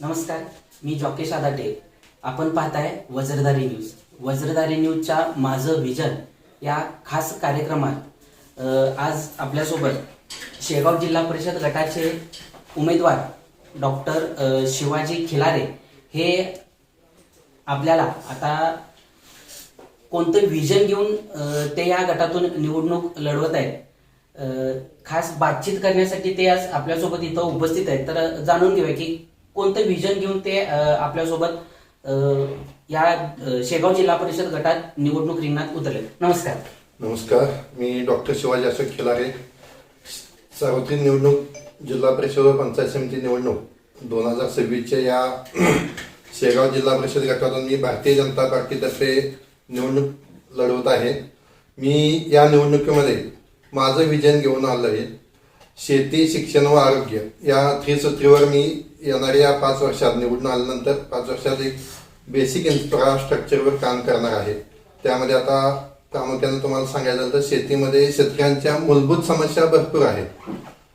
नमस्कार मी जॉकेश आदाटे. आपण पाहताय वज्रधारी न्यूज. वज्रधारी न्यूजच्या माझं विजन या खास कार्यक्रमात आज आपल्यासोबत शेगाव जिल्हा परिषद गटाचे उमेदवार डॉक्टर शिवाजी खिलारे हे आपल्याला आता कोणतं विजन घेऊन ते या गटातून निवडणूक लढवत आहेत. खास बातचीत करण्यासाठी ते आज आपल्यासोबत इथं उपस्थित आहेत. तर जाणून घेऊया की कोणतं विजन घेऊन ते आपल्यासोबत या शेगाव जिल्हा परिषद गटात निवडणूक रिंगणात उतरले. नमस्कार. नमस्कार. मी डॉक्टर शिवाजी अशोक खिलारे सार्वत्रिक निवडणूक जिल्हा परिषद व पंचायत समिती निवडणूक. दोन हजार सव्वीसच्या या शेगाव जिल्हा परिषद गटातून मी भारतीय जनता पार्टीतर्फे निवडणूक लढवत आहे. मी या निवडणुकीमध्ये माझं विजन घेऊन आलं आहे शेती शिक्षण व आरोग्य या त्रिसूत्रीवर मी येणाऱ्या पाच वर्षात निवडून आल्यानंतर पाच वर्षात एक बेसिक इन्फ्रास्ट्रक्चरवर काम करणार आहे. त्यामध्ये आता प्रामुख्याने तुम्हाला सांगायचं झालं तर शेतीमध्ये शेतकऱ्यांच्या मूलभूत समस्या भरपूर आहेत.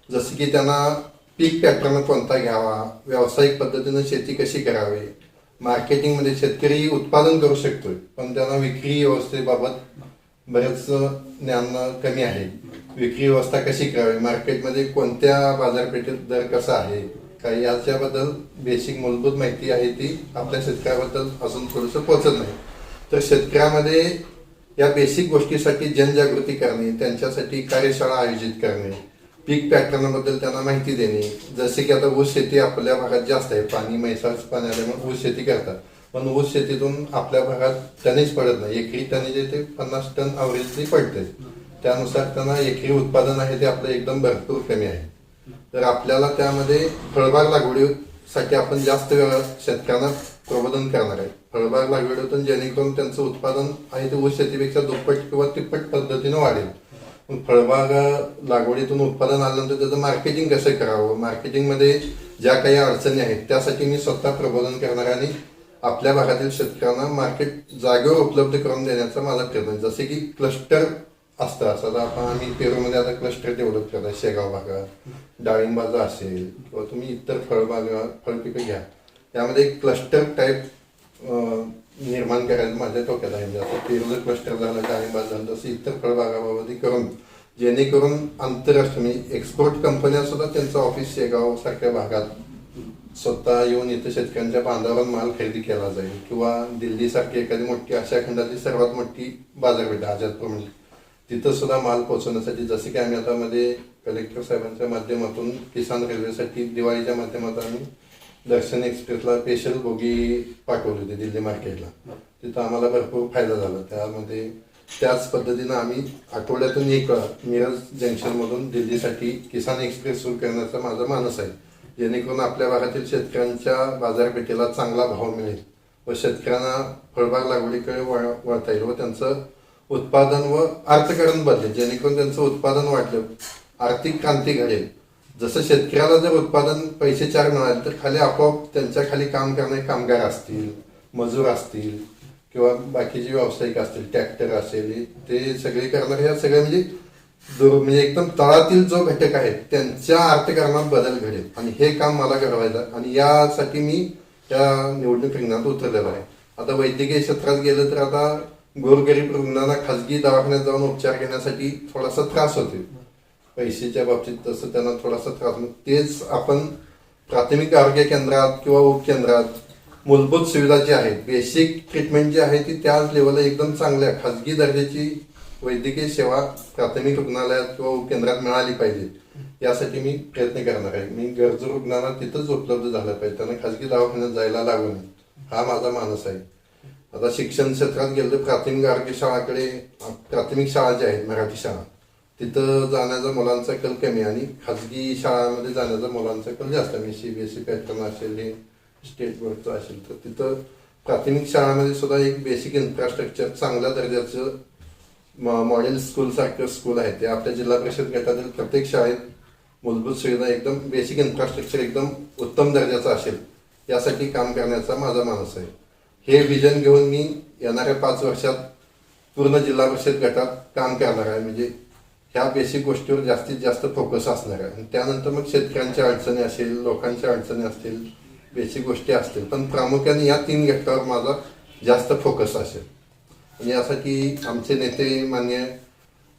जसं की त्यांना पीक पॅटर्न कोणता घ्यावा व्यावसायिक पद्धतीनं शेती कशी करावी मार्केटिंगमध्ये शेतकरी उत्पादन करू शकतोय पण त्यांना विक्री व्यवस्थेबाबत बरेच ज्ञान कमी आहे. विक्री व्यवस्था कशी करावी मार्केटमध्ये कोणत्या बाजारपेठेत दर कसा आहे काही याच्याबद्दल बेसिक मूलभूत माहिती आहे ती आपल्या शेतकऱ्याबद्दल अजून थोडंसं पोहोचत नाही. तर शेतकऱ्यामध्ये या बेसिक गोष्टीसाठी जनजागृती करणे त्यांच्यासाठी कार्यशाळा आयोजित करणे पीक पॅटर्नबद्दल त्यांना माहिती देणे. जसे की आता ऊस शेती आपल्या भागात जास्त आहे. पाणी मैसाळचं पाणी आल्यामुळे ऊस शेती करतात. पण ऊस शेतीतून आपल्या भागात टनेज पडत नाही. एकरी टनेज येते पन्नास टन अवरेजली पडते. त्यानुसार त्यांना एकरी उत्पादन आहे ते आपलं एकदम भरपूर कमी आहे. तर आपल्याला त्यामध्ये फळबाग लागवडीसाठी आपण जास्त वेळा शेतकऱ्यांना प्रबोधन करणार आहे. फळबाग लागवडीतून जेणेकरून त्यांचं उत्पादन आहे ते ऊस शेतीपेक्षा दुप्पट किंवा तिप्पट पद्धतीने वाढेल. फळबाग लागवडीतून उत्पादन आल्यानंतर त्याचं मार्केटिंग कसं करावं? मार्केटिंगमध्ये ज्या काही अडचणी आहेत त्यासाठी मी स्वतः प्रबोधन करणार आणि आपल्या भागातील शेतकऱ्यांना मार्केट जागेवर उपलब्ध करून देण्याचा माझा प्रयत्न आहे. जसे की क्लस्टर असतं असं तर आपण आम्ही पेरूमध्ये आता क्लस्टर डेव्हलप करत आहे शेगाव भागात डाळिंबाचा असेल किंवा तुम्ही इतर फळबागा फळपिकं घ्या त्यामध्ये एक क्लस्टर टाईप निर्माण करायला माझ्या डोक्यात आहे म्हणजे असं पेरूचं क्लस्टर झालं डाळिंबा झालं तसं इतर फळबागाबाबत करून जेणेकरून आंतरराष्ट्रीय म्हणजे एक्सपोर्ट कंपन्या सुद्धा त्यांचं ऑफिस शेगाव सारख्या भागात स्वतः येऊन इथं शेतकऱ्यांच्या बांधावर माल खरेदी केला जाईल किंवा दिल्लीसारखी एखादी मोठी आशिया खंडातली सर्वात मोठी बाजारपेठ आजादपूर म्हणजे तिथं सुद्धा माल पोहोचवण्यासाठी जसे की आम्ही आता मध्ये कलेक्टर साहेबांच्या माध्यमातून किसान रेल्वेसाठी दिवाळीच्या माध्यमातून आम्ही दर्शन एक्सप्रेसला स्पेशल बोगी पाठवली होती दिल्ली मार्केटला तिथं आम्हाला भरपूर फायदा झाला. त्यामध्ये त्याच पद्धतीनं आम्ही आठवड्यातून एक वेळा मिरज जंक्शनमधून दिल्लीसाठी किसान एक्सप्रेस सुरू करण्याचा माझा मानस आहे. जेणेकरून आपल्या भागातील शेतकऱ्यांच्या बाजारपेठेला चांगला भाव मिळेल व शेतकऱ्यांना फळबाग लागवडीकडे वळता येईल व त्यांचं उत्पादन व अर्थकारण बदलेल जेणेकरून त्यांचं उत्पादन वाढलं आर्थिक क्रांती घडेल. जसं शेतकऱ्याला जर उत्पादन पैसे चार मिळाले तर खाली आपोआप त्यांच्या खाली काम करणारे कामगार असतील मजूर असतील किंवा बाकीचे व्यावसायिक असतील ट्रॅक्टर असेल ते सगळे करणारे ह्या सगळ्या म्हणजे म्हणजे एकदम तळातील जो घटक आहे त्यांच्या अर्थकारणात बदल घडेल. आणि हे काम मला घडवायचं आणि यासाठी मी त्या निवडणूक रिंगणात उतरलेलो आहे. आता वैद्यकीय क्षेत्रात गेलं तर आता गोरगरीब रुग्णांना खाजगी दवाखान्यात जाऊन उपचार घेण्यासाठी थोडासा त्रास होतो पैशाच्या बाबतीत तसं त्यांना थोडासा त्रास तेच आपण प्राथमिक आरोग्य केंद्रात किंवा उपकेंद्रात मूलभूत सुविधा जी आहेत बेसिक ट्रीटमेंट जी आहे ती त्याच लेवलला एकदम चांगल्या खाजगी दर्जाची वैद्यकीय सेवा प्राथमिक रुग्णालयात किंवा उपकेंद्रात मिळाली पाहिजे. यासाठी मी प्रयत्न करणार आहे. मी गरजू रुग्णांना तिथंच उपलब्ध झालं पाहिजे. त्यांना खाजगी दवाखान्यात जायला लागू नये. हा माझा मानस आहे. आता शिक्षण क्षेत्रात गेलो तर प्राथमिक आरोग्य शाळाकडे प्राथमिक शाळा ज्या आहेत मराठी शाळा तिथं जाण्याचा मुलांचा कल कमी आणि खाजगी शाळांमध्ये जाण्याचा मुलांचा कल जास्त. मी सीबीएसई पॅटर्न असेल हे स्टेट बोर्डचं असेल तर तिथं प्राथमिक शाळांमध्ये सुद्धा एक बेसिक इन्फ्रास्ट्रक्चर चांगल्या दर्जाचं मॉडेल स्कूल सारखं स्कूल आहे. ते आपल्या जिल्हा परिषद गटातील प्रत्येक शाळेत मूलभूत सुविधा एकदम बेसिक इन्फ्रास्ट्रक्चर एकदम उत्तम दर्जाचं असेल यासाठी काम करण्याचा माझा मानस आहे. हे विजन घेऊन मी येणाऱ्या पाच वर्षात पूर्ण जिल्हा परिषद गटात काम करणार आहे. म्हणजे ह्या बेसिक गोष्टीवर जास्तीत जास्त फोकस असणार आहे. आणि त्यानंतर मग शेतकऱ्यांच्या अडचणी असेल लोकांच्या अडचणी असतील बेसिक गोष्टी असतील. पण प्रामुख्याने या तीन घटकावर माझा जास्त फोकस असेल. आणि यासाठी आमचे नेते मान्य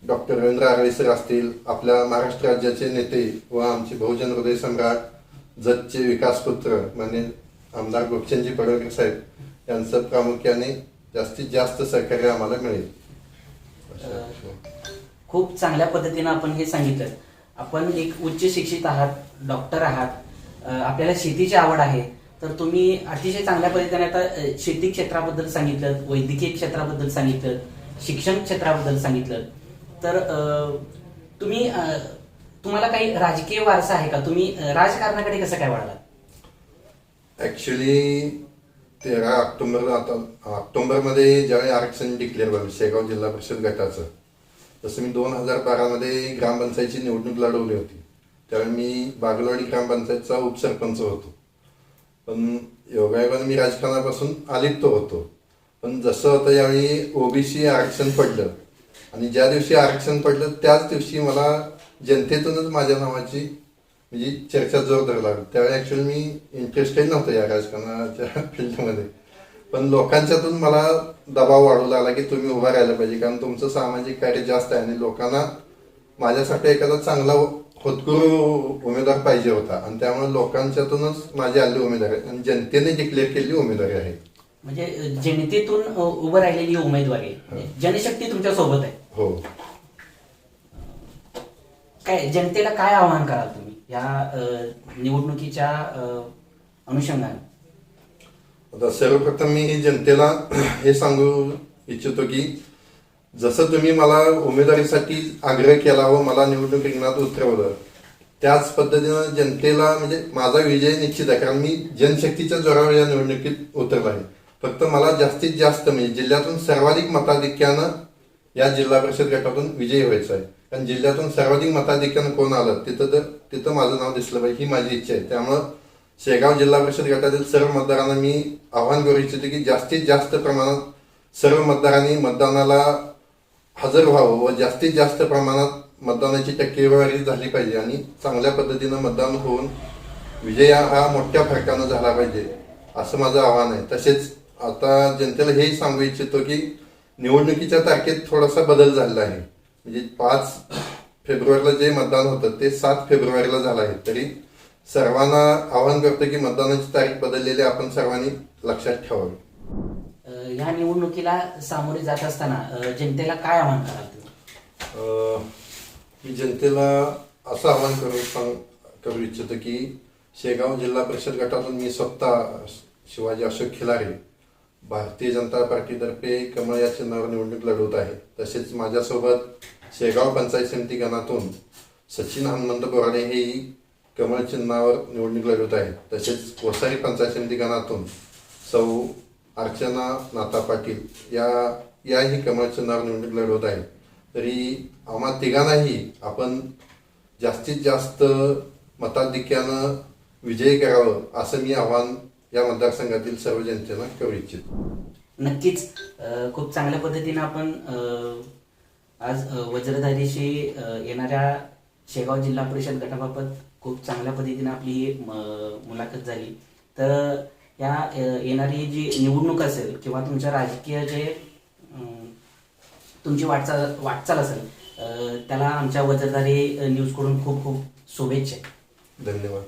डॉक्टर रवींद्र आरळे सर असतील आपल्या महाराष्ट्र राज्याचे नेते व आमचे बहुजन हृदय सम्राट जतचे विकासपुत्र मान्य आमदार गोपचंदजी पडवकर साहेब यांचं प्रामुख्याने जास्तीत जास्त सहकार्य आम्हाला मिळेल. खूप चांगल्या पद्धतीनं आपण हे सांगितलं. आपण एक उच्च शिक्षित आहात डॉक्टर आहात आपल्याला शेतीची आवड आहे. तर तुम्ही अतिशय चांगल्या पद्धतीने आता शेती क्षेत्राबद्दल सांगितलं वैद्यकीय क्षेत्राबद्दल सांगितलं शिक्षण क्षेत्राबद्दल सांगितलं. तर तुम्ही तुम्हाला काही राजकीय वारसा आहे का? तुम्ही राजकारणाकडे कसं काय वळालात? ऍक्च्युली तेरा ऑक्टोंबरला आता ऑक्टोबरमध्ये ज्यावेळी आरक्षण डिक्लेअर झालं शेगाव जिल्हा परिषद गटाचं तसं मी दोन हजार बारामध्ये ग्रामपंचायतची निवडणूक लढवली होती. त्यावेळी मी बागलवाडी ग्रामपंचायतचा उपसरपंच होतो. पण योगायोगाने मी राजकारणापासून आलिप्त होतो. पण जसं होतं यावेळी ओबीसी आरक्षण पडलं आणि ज्या दिवशी आरक्षण पडलं त्याच दिवशी मला जनतेतूनच माझ्या नावाची म्हणजे चर्चा जोर धरू लागली. त्यावेळी ऍक्च्युली मी इंटरेस्टेड नव्हतं या राजकारणाच्या फील्डमध्ये पण लोकांच्यातून मला दबाव वाढू लागला की तुम्ही उभा राहायला पाहिजे. कारण तुमचं सामाजिक कार्य जास्त आहे आणि लोकांना माझ्यासाठी एखादा चांगला होतकरू उमेदवार पाहिजे होता. आणि त्यामुळे लोकांच्यातूनच माझी आली उमेदवारी आणि जनतेने डिक्लेअर केलेली उमेदवारी आहे म्हणजे जनतेतून उभं राहिलेली उमेदवारी. म्हणजे जनशक्ती तुमच्यासोबत आहे. हो. काय जनतेला काय आवाहन कराल तुम्ही? या निवडणुकीच्या अनुषंगाने? आता सर्वप्रथम मी जनतेला हे सांगू इच्छितो की जसं तुम्ही मला उमेदवारीसाठी आग्रह केला व मला निवडणूक रिंगणात उतरवलं त्याच पद्धतीनं जनतेला म्हणजे माझा विजय निश्चित आहे. कारण मी जनशक्तीच्या जोरावर या निवडणुकीत उतरला आहे. फक्त मला जास्तीत जास्त म्हणजे जिल्ह्यातून सर्वाधिक मताधिक्यानं या जिल्हा परिषद गटातून विजयी व्हायचा आहे. कारण जिल्ह्यातून सर्वाधिक मताधिक्यानं कोण आलं तिथं तर तिथं माझं नाव दिसलं पाहिजे ही माझी इच्छा आहे. त्यामुळं शेगाव जिल्हा परिषद गटातील सर्व मतदारांना मी आव्हान करू इच्छितो की जास्तीत जास्त प्रमाणात सर्व मतदारांनी मतदानाला हजर व्हावं व जास्तीत जास्त प्रमाणात मतदानाची टक्केवारी झाली पाहिजे आणि चांगल्या पद्धतीनं मतदान होऊन विजय हा मोठ्या फरकानं झाला पाहिजे असं माझं आव्हान आहे. तसेच आता जनतेला हेही सांगू इच्छितो की निवडणुकीच्या तारखेत थोडासा बदल झालेला आहे. म्हणजे पाच फेब्रुवारीला जे मतदान होतं ते सात फेब्रुवारीला झालं आहे. तरी सर्वांना आवाहन करतो की मतदानाची तारीख बदललेली आपण सर्वांनी लक्षात ठेवावी. अ, या निवडणुकीला सामोरे जात असताना जनतेला काय आवाहन कराल मी जनतेला असं आवाहन करू सांग करू इच्छितो की शेगाव जिल्हा परिषद गटातून मी स्वतः शिवाजी अशोक खिलारे भारतीय जनता पार्टीतर्फे कमळ या चिन्हावर निवडणूक लढवत आहे. तसेच माझ्यासोबत शेगाव पंचायत समिती गणातून सचिन हनुमंत बोराडे हेही कमळ चिन्हावर निवडणूक लढवत आहेत तसेच कोसारी पंचायत समिती गणातून सौ अर्चना नाता पाटील या याही कमळ चिन्हावर निवडणूक लढवत आहेत तरी आम्हा तिघांनाही आपण जास्तीत जास्त मताधिक्यानं विजयी करावं असं मी आव्हान या मतदारसंघातील सर्व जनतेनं करू इच्छितो नक्कीच खूप चांगल्या पद्धतीनं आपण आज वज्रधारीशी येणाऱ्या शेगाव जिल्हा परिषद गटाबाबत खूप चांगल्या पद्धतीने आपली ही मुलाखत झाली. तर या येणारी जी निवडणूक असेल किंवा तुमच्या राजकीय जे तुमची वाटचाल वाटचाल असेल त्याला आमच्या वज्रधारी न्यूजकडून खूप खूप शुभेच्छा. धन्यवाद.